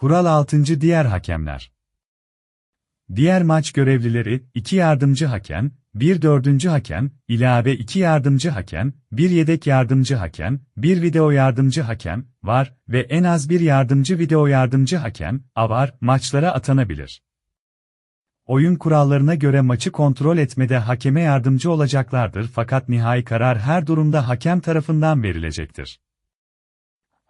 Kural 6. Diğer hakemler. Diğer maç görevlileri, 2 yardımcı hakem, 1 dördüncü hakem, ilave 2 yardımcı hakem, 1 yedek yardımcı hakem, 1 video yardımcı hakem, var ve en az bir yardımcı video yardımcı hakem, avar, maçlara atanabilir. Oyun kurallarına göre maçı kontrol etmede hakeme yardımcı olacaklardır fakat nihai karar her durumda hakem tarafından verilecektir.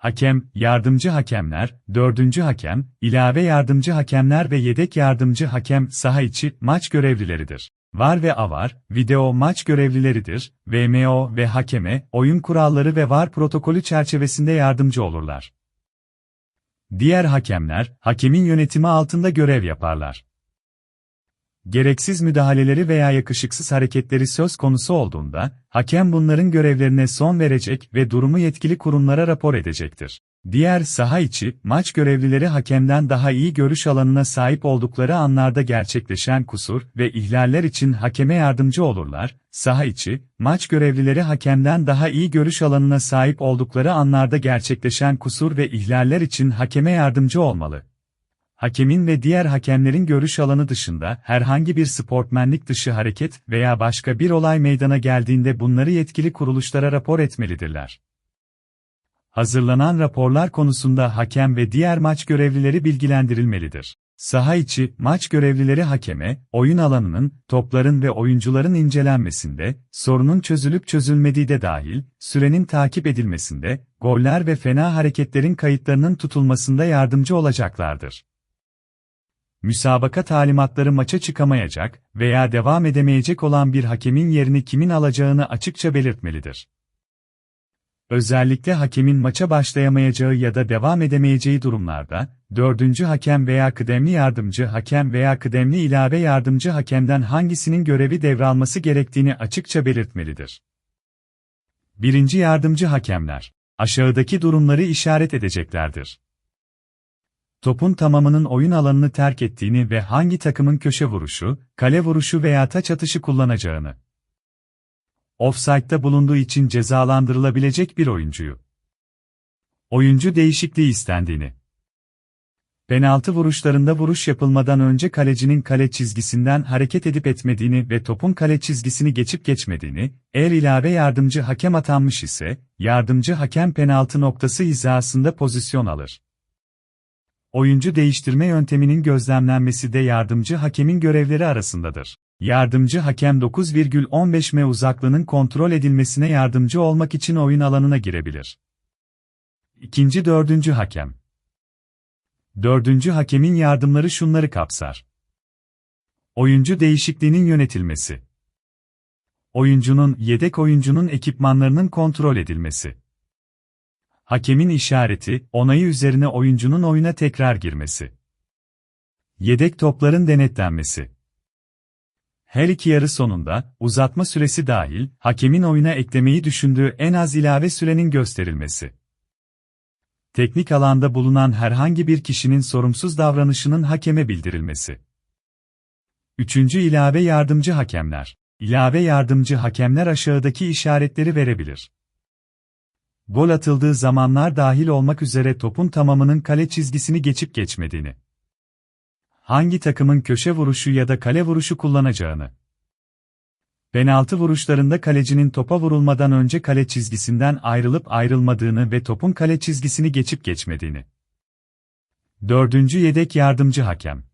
Hakem, yardımcı hakemler, dördüncü hakem, ilave yardımcı hakemler ve yedek yardımcı hakem saha içi maç görevlileridir. VAR ve AVAR, video maç görevlileridir, VMO ve hakeme, oyun kuralları ve VAR protokolü çerçevesinde yardımcı olurlar. Diğer hakemler, hakemin yönetimi altında görev yaparlar. Gereksiz müdahaleleri veya yakışıksız hareketleri söz konusu olduğunda, hakem bunların görevlerine son verecek ve durumu yetkili kurumlara rapor edecektir. Diğer saha içi, maç görevlileri hakemden daha iyi görüş alanına sahip oldukları anlarda gerçekleşen kusur ve ihlaller için hakeme yardımcı olurlar. Saha içi, maç görevlileri hakemden daha iyi görüş alanına sahip oldukları anlarda gerçekleşen kusur ve ihlaller için hakeme yardımcı olmalı hakemin ve diğer hakemlerin görüş alanı dışında herhangi bir sportmenlik dışı hareket veya başka bir olay meydana geldiğinde bunları yetkili kuruluşlara rapor etmelidirler. Hazırlanan raporlar konusunda hakem ve diğer maç görevlileri bilgilendirilmelidir. Saha içi, maç görevlileri hakeme, oyun alanının, topların ve oyuncuların incelenmesinde, sorunun çözülüp çözülmediği de dahil, sürenin takip edilmesinde, goller ve fena hareketlerin kayıtlarının tutulmasında yardımcı olacaklardır müsabaka talimatları maça çıkamayacak veya devam edemeyecek olan bir hakemin yerini kimin alacağını açıkça belirtmelidir. Özellikle hakemin maça başlayamayacağı ya da devam edemeyeceği durumlarda, dördüncü hakem veya kıdemli yardımcı hakem veya kıdemli ilave yardımcı hakemden hangisinin görevi devralması gerektiğini açıkça belirtmelidir. Birinci yardımcı hakemler, aşağıdaki durumları işaret edeceklerdir topun tamamının oyun alanını terk ettiğini ve hangi takımın köşe vuruşu, kale vuruşu veya taç atışı kullanacağını. Offside'da bulunduğu için cezalandırılabilecek bir oyuncuyu. Oyuncu değişikliği istendiğini. Penaltı vuruşlarında vuruş yapılmadan önce kalecinin kale çizgisinden hareket edip etmediğini ve topun kale çizgisini geçip geçmediğini, eğer ilave yardımcı hakem atanmış ise, yardımcı hakem penaltı noktası hizasında pozisyon alır oyuncu değiştirme yönteminin gözlemlenmesi de yardımcı hakemin görevleri arasındadır. Yardımcı hakem 9,15 m uzaklığının kontrol edilmesine yardımcı olmak için oyun alanına girebilir. İkinci dördüncü hakem Dördüncü hakemin yardımları şunları kapsar. Oyuncu değişikliğinin yönetilmesi. Oyuncunun, yedek oyuncunun ekipmanlarının kontrol edilmesi hakemin işareti, onayı üzerine oyuncunun oyuna tekrar girmesi. Yedek topların denetlenmesi. Her iki yarı sonunda, uzatma süresi dahil, hakemin oyuna eklemeyi düşündüğü en az ilave sürenin gösterilmesi. Teknik alanda bulunan herhangi bir kişinin sorumsuz davranışının hakeme bildirilmesi. Üçüncü ilave yardımcı hakemler. İlave yardımcı hakemler aşağıdaki işaretleri verebilir gol atıldığı zamanlar dahil olmak üzere topun tamamının kale çizgisini geçip geçmediğini, hangi takımın köşe vuruşu ya da kale vuruşu kullanacağını, penaltı vuruşlarında kalecinin topa vurulmadan önce kale çizgisinden ayrılıp ayrılmadığını ve topun kale çizgisini geçip geçmediğini. Dördüncü yedek yardımcı hakem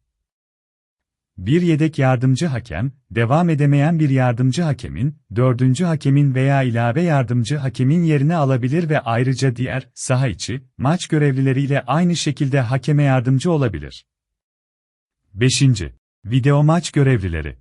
bir yedek yardımcı hakem, devam edemeyen bir yardımcı hakemin, dördüncü hakemin veya ilave yardımcı hakemin yerini alabilir ve ayrıca diğer, saha içi, maç görevlileriyle aynı şekilde hakeme yardımcı olabilir. 5. Video maç görevlileri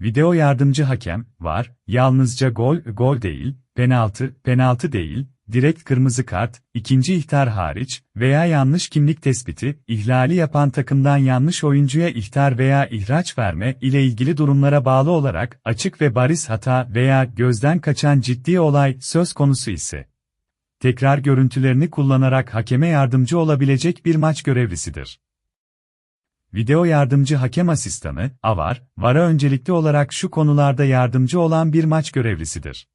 Video yardımcı hakem, var, yalnızca gol, gol değil, penaltı, penaltı değil, direkt kırmızı kart, ikinci ihtar hariç veya yanlış kimlik tespiti, ihlali yapan takımdan yanlış oyuncuya ihtar veya ihraç verme ile ilgili durumlara bağlı olarak açık ve bariz hata veya gözden kaçan ciddi olay söz konusu ise tekrar görüntülerini kullanarak hakeme yardımcı olabilecek bir maç görevlisidir. Video yardımcı hakem asistanı, AVAR, VAR'a öncelikli olarak şu konularda yardımcı olan bir maç görevlisidir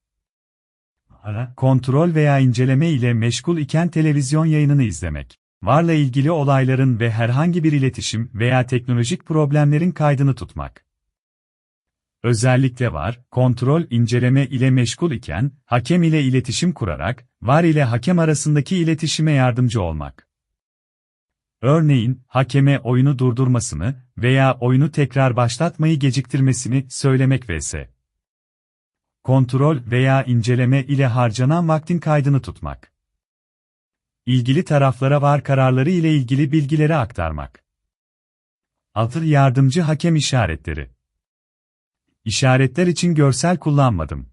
ara, kontrol veya inceleme ile meşgul iken televizyon yayınını izlemek. Varla ilgili olayların ve herhangi bir iletişim veya teknolojik problemlerin kaydını tutmak. Özellikle var, kontrol, inceleme ile meşgul iken, hakem ile iletişim kurarak, var ile hakem arasındaki iletişime yardımcı olmak. Örneğin, hakeme oyunu durdurmasını veya oyunu tekrar başlatmayı geciktirmesini söylemek vs. Kontrol veya inceleme ile harcanan vaktin kaydını tutmak. İlgili taraflara var kararları ile ilgili bilgileri aktarmak. Altı yardımcı hakem işaretleri. İşaretler için görsel kullanmadım.